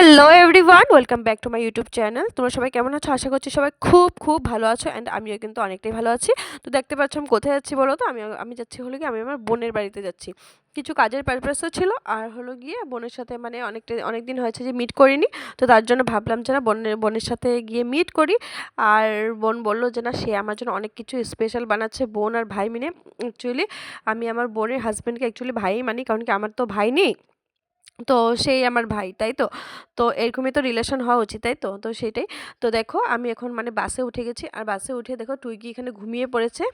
Hello everyone welcome back to my YouTube channel তোমরা সবাই কেমন আছো? আশা করছি সবাই খুব খুব ভালো আছো অ্যান্ড আমিও কিন্তু অনেকটাই ভালো আছি। তো দেখতে পাচ্ছ, আমি কোথায় যাচ্ছি বলো তো? আমি আমি যাচ্ছি হলো গিয়ে আমি আমার বোনের বাড়িতে যাচ্ছি। কিছু কাজের পারপাসও ছিল, আর হলো গিয়ে বোনের সাথে মানে অনেকটা অনেক দিন হয়েছে যে মিট করিনি। তো তার জন্য ভাবলাম যে না, বোনের বোনের সাথে গিয়ে মিট করি। আর বোন বলল যে না, সে আমার জন্য অনেক কিছু স্পেশাল বানাচ্ছে, বোন আর ভাই মিনে অ্যাকচুয়ালি আমি আমার বোনের হাজব্যান্ডকে অ্যাকচুয়ালি ভাই মানি, কারণ কি আমার তো ভাই নেই। তো সেই আমার ভাই, তাই তো? তো এরকমই তো রিলেশন হওয়া উচিত, তাই তো? তো সেটাই। তো দেখো আমি এখন মানে বাসে উঠে গেছি, আর বাসে উঠে দেখো টুইগি এখানে ঘুমিয়ে পড়েছে।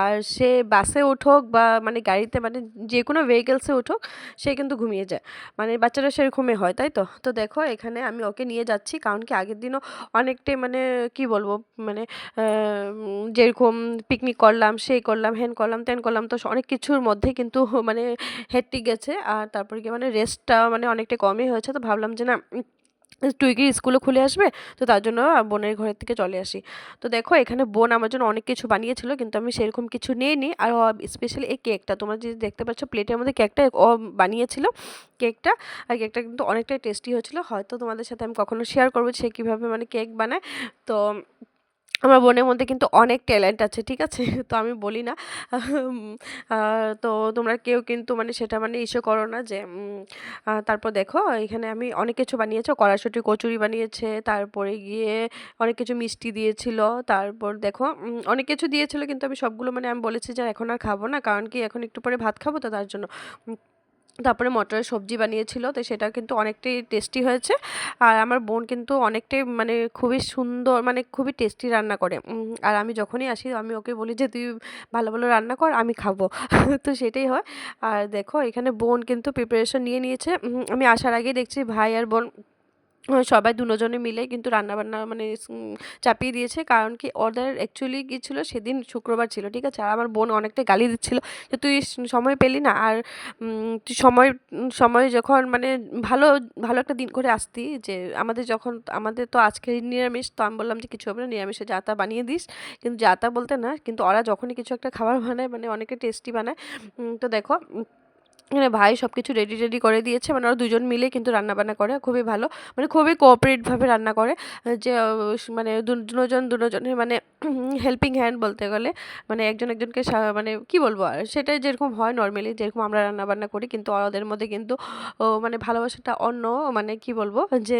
আর সে বাসে উঠোক বা মানে গাড়িতে মানে যে কোনো ভেহিকেলসে উঠুক, সে কিন্তু ঘুমিয়ে যায়। মানে বাচ্চারা সেরকমই হয়, তাই তো? তো দেখো এখানে আমি ওকে নিয়ে যাচ্ছি, কারণ কি আগের দিনও অনেকটাই মানে কি বলব মানে যেরকম পিকনিক করলাম, সেই করলাম হ্যান করলাম ত্যান করলাম, তো অনেক কিছুর মধ্যে কিন্তু মানে হেট্টিক গেছে। আর তারপরে গিয়ে মানে রেস্ট টা মানে অনেকটা কমই হয়েছে, তো ভাবলাম যে না টুইকির স্কুলও খুলে আসবে, তো তার জন্য বোনের ঘরের থেকে চলে আসি। তো দেখো, এখানে বোন আমার জন্য অনেক কিছু বানিয়েছিল, কিন্তু আমি সেরকম কিছু নিইনি, আর স্পেশালি এই কেকটা তোমরা যে দেখতে পাচ্ছ প্লেটের মধ্যে কেকটা ও বানিয়েছিল কেকটা আর কেকটা কিন্তু অনেকটাই টেস্টি হয়েছিল, হয়তো তোমাদের সাথে আমি কখনো শেয়ার করব সে কীভাবে মানে কেক বানায়। তো আমার বোনের মধ্যে কিন্তু অনেক ট্যালেন্ট আছে, ঠিক আছে? তো আমি বলি না। তো তোমরা কেউ কিন্তু মানে সেটা মানে ইসে করো না যে তারপর দেখো, এখানে আমি অনেক কিছু বানিয়েছে। কড়াশুটি কচুরি বানিয়েছে, তারপরে গিয়ে অনেক কিছু মিষ্টি দিয়েছিল, তারপর দেখো অনেক কিছু দিয়েছিল, কিন্তু আমি সবগুলো মানে আমি বলেছি যে এখন আর খাব না। কারণ কি, এখন একটু পরে ভাত খাব তো তার জন্য। তারপরে মটরের সবজি বানিয়েছিল, তো সেটা কিন্তু অনেকটাই টেস্টি হয়েছে। আর আমার বোন কিন্তু অনেকটাই মানে খুবই সুন্দর মানে খুবই টেস্টি রান্না করে। আর আমি যখনই আসি, আমি ওকে বলি যে, তুই ভালো ভালো রান্না কর, আমি খাব। তো সেটাই হয়। আর দেখো, এখানে বোন কিন্তু প্রিপারেশন নিয়ে নিয়েছে। আমি আসার আগেই দেখছি ভাই আর বোন সবাই দুজনে মিলে কিন্তু রান্নাবান্না মানে চাপিয়ে দিয়েছে। কারণ কি ওদের অ্যাকচুয়ালি কী ছিল? সেদিন শুক্রবার ছিল, ঠিক আছে? আর আমার বোন অনেকটা গালি দিচ্ছিল যে, তুই সময় পেলি না? আর তুই সময় সময় যখন মানে ভালো ভালো একটা দিন করে আসতি, যে আমাদের যখন, আমাদের তো আজকে নিরামিষ, তো আমি বললাম যে, কিছু হবে না, নিরামিষে যা তা বানিয়ে দিস। কিন্তু যা তা বলতে না, কিন্তু ওরা যখনই কিছু একটা খাবার বানায় মানে অনেকে টেস্টি বানায়। তো দেখো এখানে ভাই সব কিছু রেডি রেডি করে দিয়েছে। মানে ওরা দুজন মিলে কিন্তু রান্নাবান্না করে, খুবই ভালো। মানে খুবই কোঅপারেটভাবে রান্না করে। যে মানে দুজন, দুজনের মানে হেল্পিং হ্যান্ড বলতে গেলে। মানে একজন একজনকে মানে কি বলব? আর সেটাই যেরকম হয় নর্মালি যেরকম আমরা রান্নাবান্না করি, কিন্তু ওদের মধ্যে কিন্তু মানে ভালোবাসাটা অন্য। মানে কি বলব? যে,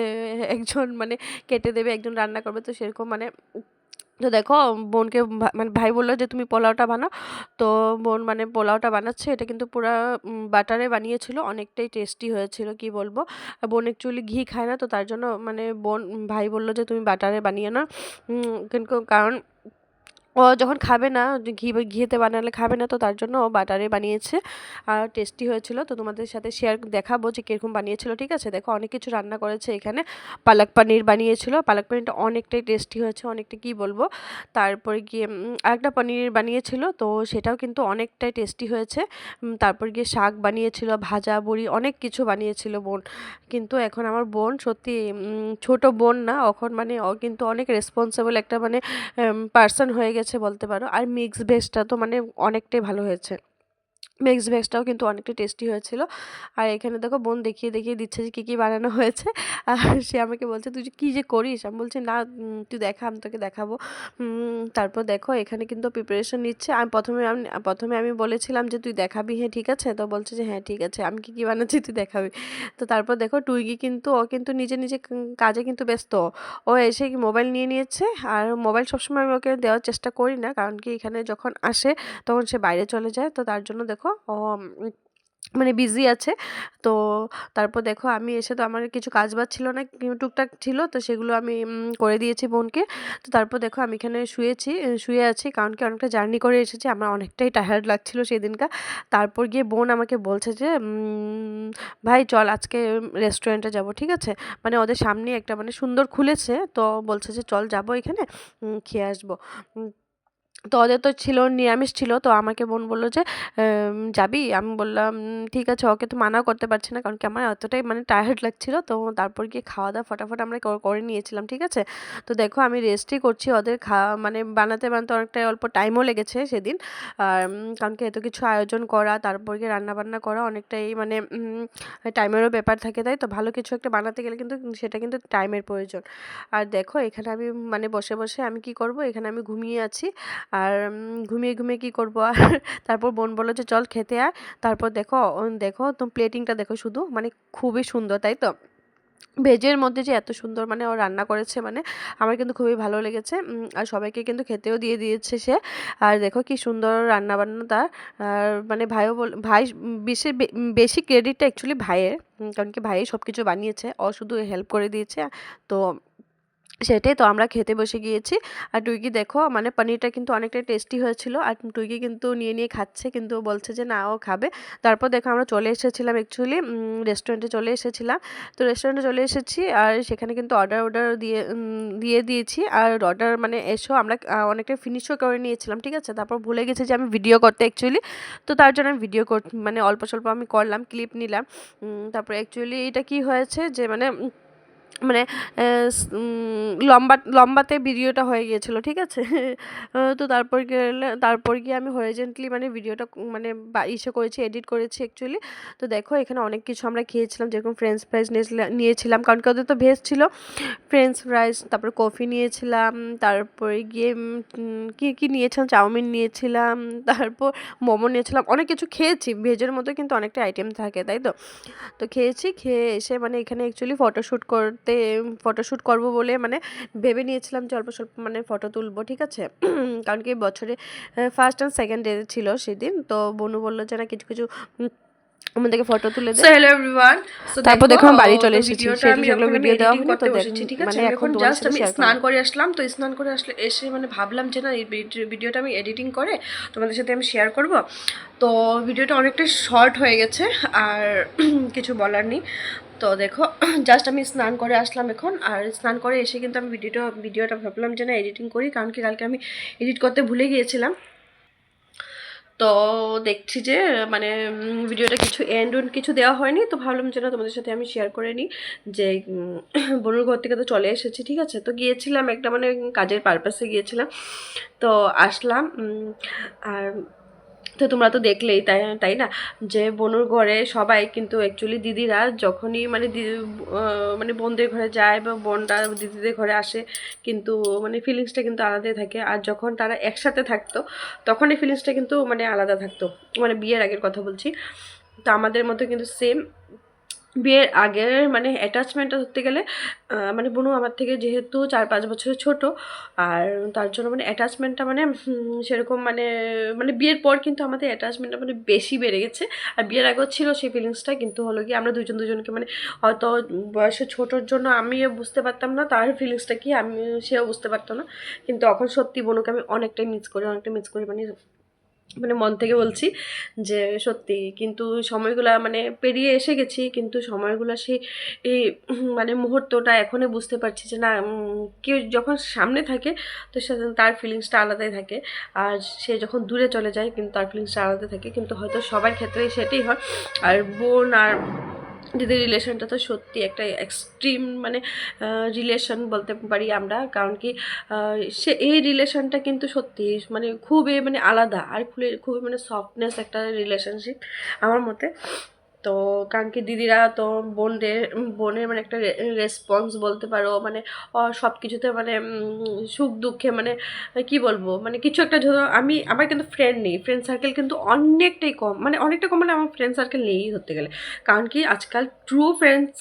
একজন মানে কেটে দেবে, একজন রান্না করবে। তো সেরকম মানে তো দেখো, বোনকে মানে ভাই বলল যে, তুমি পোলাওটা বানাও। তো বোন মানে পোলাওটা বানাচ্ছে। এটা কিন্তু পুরো বাটারে বানিয়েছিল। অনেকটাই টেস্টি হয়েছিল, কি বলব? বোন অ্যাকচুয়ালি ঘি খায় না, তো তার জন্য মানে বোন, ভাই বলল যে, তুমি বাটারে বানিয়ে না কিন্তু কারণ ও যখন খাবে না ঘি ঘিতে বানালে খাবে না, তো তার জন্য ও বাটারে বানিয়েছে। আর টেস্টি হয়েছিল, তো তোমাদের সাথে শেয়ার দেখাবো যে কীরকম বানিয়েছিল, ঠিক আছে? দেখো, অনেক কিছু রান্না করেছে এখানে। পালক পানির বানিয়েছিল। পালক পানিরটা অনেকটাই টেস্টি হয়েছে, অনেকটা কী বলব? তারপরে গিয়ে আরেকটা পনির বানিয়েছিল, তো সেটাও কিন্তু অনেকটাই টেস্টি হয়েছে। তারপর গিয়ে শাক বানিয়েছিল, ভাজা, বুড়ি, অনেক কিছু বানিয়েছিল বোন। কিন্তু এখন আমার বোন সত্যি ছোট বোন না, এখন মানে ও কিন্তু অনেক রেসপন্সিবল একটা মানে পার্সন হয়ে গেছে। গেছে বলতে পারো। আর মিক্স ভেজটা তো মানে অনেকটাই ভালো হয়েছে। মিক্স ভেজটাও কিন্তু অনেকটা টেস্টি হয়েছিল। আর এখানে দেখো বোন দেখিয়ে দেখিয়ে দিচ্ছে যে কী কী বানানো হয়েছে। আর সে আমাকে বলছে, তুই কী যে করিস? আমি বলছি, না তুই দেখা, আমি তোকে দেখাবো। তারপর দেখো এখানে কিন্তু প্রিপারেশন নিচ্ছে। আমি প্রথমে আমি প্রথমে আমি বলেছিলাম যে, তুই দেখাবি? হ্যাঁ ঠিক আছে। তো বলছে যে হ্যাঁ ঠিক আছে। আমি কী কী বানাচ্ছি, তুই দেখাবি? তো তারপর দেখো টুইগি কিন্তু, ও কিন্তু নিজে নিজে কাজে কিন্তু ব্যস্ত। ও এসে মোবাইল নিয়ে নিয়েছে। আর মোবাইল সবসময় আমি ওকে দেওয়ার চেষ্টা করি না। কারণ কি এখানে যখন আসে, তখন সে বাইরে চলে যায়। তো তার জন্য দেখো, ও মানে বিজি আছে। তো তারপর দেখো আমি এসে তো আমার কিছু কাজ বাজ ছিল না টুকটাক ছিল, তো সেগুলো আমি করে দিয়েছি বোনকে। তো তারপর দেখো আমি এখানে শুয়েছি শুয়ে আছি, কারণ কি অনেকটা জার্নি করে এসেছি, আমার অনেকটাই টায়ার্ড লাগছিল সেই দিনকা তারপর গিয়ে বোন আমাকে বলছে যে ভাই, চল আজকে রেস্টুরেন্টে যাব, ঠিক আছে? মানে ওদের সামনে একটা মানে সুন্দর খুলেছে, তো বলছে যে, চল যাব এখানে খেয়ে আসব। তো ওদের তো ছিল, নিরামিষ ছিল, তো আমাকে বোন বলল যে যাবি? আমি বললাম ঠিক আছে, ওকে তো মানা করতে পারছি না, কারণ কি আমার এতটাই মানে টায়ার্ড লাগছিল, তো তারপর গিয়ে খাওয়া দাওয়া ফটাফট আমরা করে নিয়েছিলাম, ঠিক আছে? তো দেখো, আমি রেস্টই করছি ওদের খাওয়া মানে বানাতে বানাতে অনেকটাই অল্প টাইমও লেগেছে সেদিন। আর কারণ কি এত কিছু আয়োজন করা, তারপর গিয়ে রান্না বান্না করা অনেকটাই মানে টাইমেরও ব্যাপার থাকে, তাই তো? ভালো কিছু একটা বানাতে গেলে কিন্তু সেটা কিন্তু টাইমের প্রয়োজন। আর দেখো, এখানে আমি মানে বসে বসে আমি কি করব? এখানে আমি ঘুমিয়ে আছি। আর ঘুমিয়ে ঘুমিয়ে কী করব? আর তারপর বোন বলল যে, চল খেতে আয়। তারপর দেখো দেখো, তো প্লেটিংটা দেখো শুধু মানে খুবই সুন্দর, তাই তো? ভেজের মধ্যে যে এত সুন্দর মানে ও রান্না করেছে মানে আমার কিন্তু খুবই ভালো লেগেছে আর সবাইকে কিন্তু খেতেও দিয়ে দিয়েছে সে। আর দেখো কি সুন্দর রান্না বান্না তার, আর মানে ভাইও বল, ভাই বেশি বেশি ক্রেডিটটা অ্যাকচুয়ালি ভাইয়ের কারণ কি ভাই সব কিছু বানিয়েছে, ও শুধু হেল্প করে দিয়েছে, তো সেটাই তো আমরা খেতে বসে গিয়েছি। আর টুইকি দেখো মানে পনিরটা কিন্তু অনেকটাই টেস্টি হয়েছিল। আর টুইকি কিন্তু নিয়ে নিয়ে খাচ্ছে, কিন্তু বলছে যে না, ও খাবে। তারপর দেখো আমরা চলে এসেছিলাম অ্যাকচুয়ালি রেস্টুরেন্টে চলে এসেছিলাম। তো রেস্টুরেন্টে চলে এসেছি আর সেখানে কিন্তু অর্ডার অর্ডার দিয়ে দিয়ে দিয়েছি। আর অর্ডার মানে এসো, আমরা অনেকটা ফিনিশও করে নিয়েছিলাম, ঠিক আছে? তারপর ভুলে গেছি যে আমি ভিডিও করতে অ্যাকচুয়ালি তো তার জন্য আমি ভিডিও কর মানে অল্প স্বল্প আমি করলাম ক্লিপ নিলাম। তারপর অ্যাকচুয়ালি এটা কি হয়েছে যে মানে মানে লম্বা, লম্বাতে ভিডিওটা হয়ে গিয়েছিল, ঠিক আছে? তো তারপর গেলে, তারপর গিয়ে আমি হরিজেন্টলি মানে ভিডিওটা মানে ইসে করেছি এডিট করেছি অ্যাকচুয়ালি তো দেখো, এখানে অনেক কিছু আমরা খেয়েছিলাম, যেরকম ফ্রেঞ্চ ফ্রাইজ নিয়েছিলাম, কারণ কি ওদের তো ভেজ ছিল। ফ্রেঞ্চ ফ্রাইজ তারপর কফি নিয়েছিলাম, তারপরে গিয়ে কি কি নিয়েছিলাম? চাউমিন নিয়েছিলাম, তারপর মোমো নিয়েছিলাম, অনেক কিছু খেয়েছি, ভেজের মধ্যে কিন্তু অনেকটা আইটেম থাকে, তাই তো? তো খেয়েছি, খেয়ে এসে মানে এখানে অ্যাকচুয়ালি ফটোশ্যুট করতে ফটোশ্যুট করব বলে মানে ভেবে নিয়েছিলাম যে অল্প স্বল্প মানে ফটো তুলবো ঠিক আছে? কারণ কি বছরে ফার্স্ট অ্যান্ড সেকেন্ড ডে ছিল সেদিন তো বনু বলল যে না কিছু কিছু আমাদেরকে ফটো তুলে দে। হ্যালো এভরিওয়ান তারপর দেখো আমি বাড়ি চলে এসেছি সেহেতু সেগুলো ভিডিও দেওয়া হয়নি তো দেখ- ঠিক আছে? মানে এখন এখন জাস্ট আমি স্নান করে আসলাম তো স্নান করে আসলে এসে মানে ভাবলাম যে না এই ভিডিওটা আমি এডিটিং করে তোমাদের সাথে আমি শেয়ার করব। তো ভিডিওটা অনেকটাই শর্ট হয়ে গেছে আর কিছু বলার নেই। তো দেখো জাস্ট আমি স্নান করে আসলাম এখন। আর স্নান করে এসে কিন্তু আমি ভিডিওটা ভিডিওটা ভাবলাম যে না এডিটিং করি, কারণ কি কালকে আমি এডিট করতে ভুলে গিয়েছিলাম। তো দেখছি যে মানে ভিডিওটা কিছু এন্ড কিছু দেওয়া হয়নি। তো ভাবলাম যে না, তোমাদের সাথে আমি শেয়ার করে নিই যে বনুর ঘর থেকে তো চলে এসেছি, ঠিক আছে? তো গিয়েছিলাম একটা মানে কাজের পারপাসে গিয়েছিলাম। তো আসলাম আর তো তোমরা তো দেখলেই, তাই তাই না? যে বনুর ঘরে সবাই কিন্তু অ্যাকচুয়ালি দিদিরা যখনই মানে মানে বোনদের ঘরে যায় বা বোনটা দিদিদের ঘরে আসে, কিন্তু মানে ফিলিংসটা কিন্তু আলাদাই থাকে। আর যখন তারা একসাথে থাকতো তখন এই ফিলিংসটা কিন্তু মানে আলাদা থাকতো। মানে বিয়ের আগের কথা বলছি। তো আমাদের মতো কিন্তু সেম বিয়ের আগের মানে অ্যাটাচমেন্টটা ধরতে গেলে মানে বোনু আমার থেকে যেহেতু চার পাঁচ বছরের ছোট, আর তার জন্য মানে অ্যাটাচমেন্টটা মানে সেরকম মানে মানে বিয়ের পর কিন্তু আমাদের অ্যাটাচমেন্টটা মানে বেশি বেড়ে গেছে। আর বিয়ের আগেও ছিল সেই ফিলিংসটা কিন্তু হলো কি আমরা দুজন দুজনকে মানে হয়তো বয়সে ছোটোর জন্য আমিও বুঝতে পারতাম না, তার ফিলিংসটা কি আমি সেও বুঝতে পারতো না। কিন্তু এখন সত্যি বোনুকে আমি অনেকটাই মিস করি অনেকটাই মিস করি মানে মানে মন থেকে বলছি যে সত্যি কিন্তু সময়গুলো মানে পেরিয়ে এসে গেছি, কিন্তু সময়গুলো সেই এই মানে মুহূর্তটা এখনই বুঝতে পারছি যে না কেউ যখন সামনে থাকে তো সে তার ফিলিংসটা আলাদাই থাকে। আর সে যখন দূরে চলে যায় কিন্তু তার ফিলিংসটা আলাদা থাকে, কিন্তু হয়তো সবার ক্ষেত্রেই সেটাই হয়। আর বোন আর দিদির রিলেশনটা তো সত্যি একটা এক্সট্রিম মানে রিলেশন বলতে পারি আমরা। কারণ কি সে, এই রিলেশনটা কিন্তু সত্যি মানে খুবই মানে আলাদা। আর খুবই খুবই মানে সফটনেস একটা রিলেশনশিপ আমার মতে। তো কারণ কি দিদিরা তো বোনদের বোনের মানে একটা রেসপন্স বলতে পারো মানে সব কিছুতে মানে সুখ দুঃখে মানে কি বলব মানে কিছু একটা ধরো, আমি, আমার কিন্তু ফ্রেন্ড নেই ফ্রেন্ড সার্কেল কিন্তু অনেকটাই কম মানে অনেকটা কম মানে আমার ফ্রেন্ড সার্কেল নেই ধরতে গেলে। কারণ কি আজকাল ট্রু ফ্রেন্ডস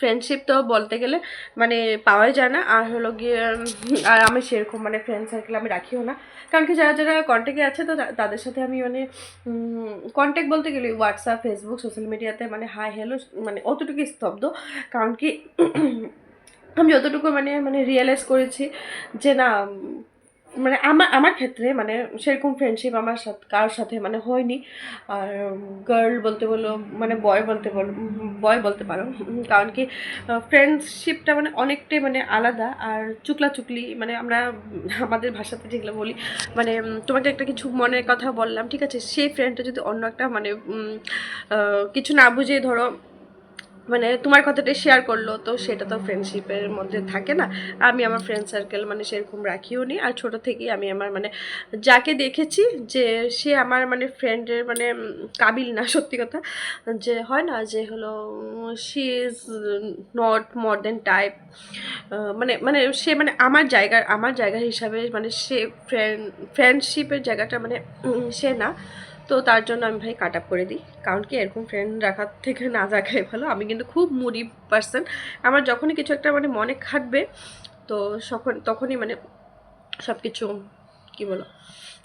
ফ্রেন্ডশিপ তো বলতে গেলে মানে পাওয়াই যায় না। আর হলো গিয়ে আর আমি সেরকম মানে ফ্রেন্ড সার্কেল আমি রাখিও না। কারণ কি, যারা যারা কন্ট্যাক্টে আছে তো তাদের সাথে আমি মানে কন্ট্যাক্ট বলতে গেলে হোয়াটসঅ্যাপ ফেসবুক সোশ্যাল মিডিয়াতে মানে হাই হ্যালো মানে অতটুকু স্তব্ধ। কারণ কি, আমি যতটুকু মানে মানে রিয়েলাইজ করেছি যে না মানে আমার আমার ক্ষেত্রে মানে সেরকম ফ্রেন্ডশিপ আমার সাথে কারোর সাথে মানে হয়নি। আর গার্ল বলতে বলো মানে বয় বলতে বলো বয় বলতে পারো। কারণ কি ফ্রেন্ডশিপটা মানে অনেকটাই মানে আলাদা। আর চুকলা চুকলি মানে আমরা আমাদের ভাষাতে যেগুলো বলি মানে তোমাকে একটা কিছু মনের কথা বললাম, ঠিক আছে? সেই ফ্রেন্ডটা যদি অন্য একটা মানে কিছু না বুঝে ধরো মানে তোমার কথাটা শেয়ার করল, তো সেটা তো ফ্রেন্ডশিপের মধ্যে থাকে না। আমি আমার ফ্রেন্ড সার্কেল মানে সেরকম রাখিও নি। আর ছোট থেকেই আমি আমার মানে যাকে দেখেছি যে সে আমার মানে ফ্রেন্ডের মানে কাবিল না, সত্যি কথা, যে হয় না যে হলো she is not more than type মানে মানে সে মানে আমার জায়গার, আমার জায়গা হিসাবে মানে সে ফ্রেন্ড ফ্রেন্ডশিপের জায়গাটা মানে সে না। তো তার জন্য আমি ভাই কাট আপ করে দিই। কারণ কি এরকম ফ্রেন্ড রাখার থেকে না রাখাই ভালো। আমি কিন্তু খুব মুডি পার্সন আমার যখনই কিছু একটা মানে মনে খাটবে, তো সখন, তখনই মানে সব কিছু কী বলো?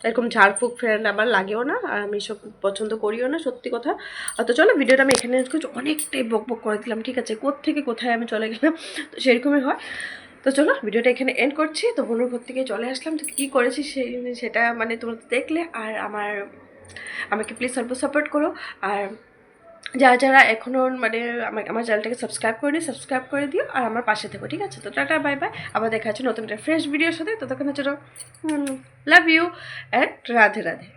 এরকম ঝাড়ফুঁক ফ্রেন্ড আমার লাগেও না আর আমি সব পছন্দ করিও না, সত্যি কথা। তো চলো ভিডিওটা আমি এখানে অনেকটাই বক বক করে দিলাম, ঠিক আছে? থেকে কোথায় আমি চলে গেলাম? তো সেরকমই হয়। তো চলো ভিডিওটা এখানে এন্ড করছি। তো বনুর ঘর থেকে চলে আসলাম। তো কী করেছি সেই সেটা মানে তোমরা দেখলে। আর আমার আমাকে প্লিজ অল্প সাপোর্ট করো। আর যারা যারা এখনও মানে আমার আমার চ্যানেলটাকে সাবস্ক্রাইব করে নিও সাবস্ক্রাইব করে দিও আর আমার পাশে থেকো, ঠিক আছে? তো টাটা বাই বাই আবার দেখা হচ্ছে নতুন একটা ফ্রেশ ভিডিওর সাথে। ততক্ষণ হচ্ছে love you and Radhe Radhe.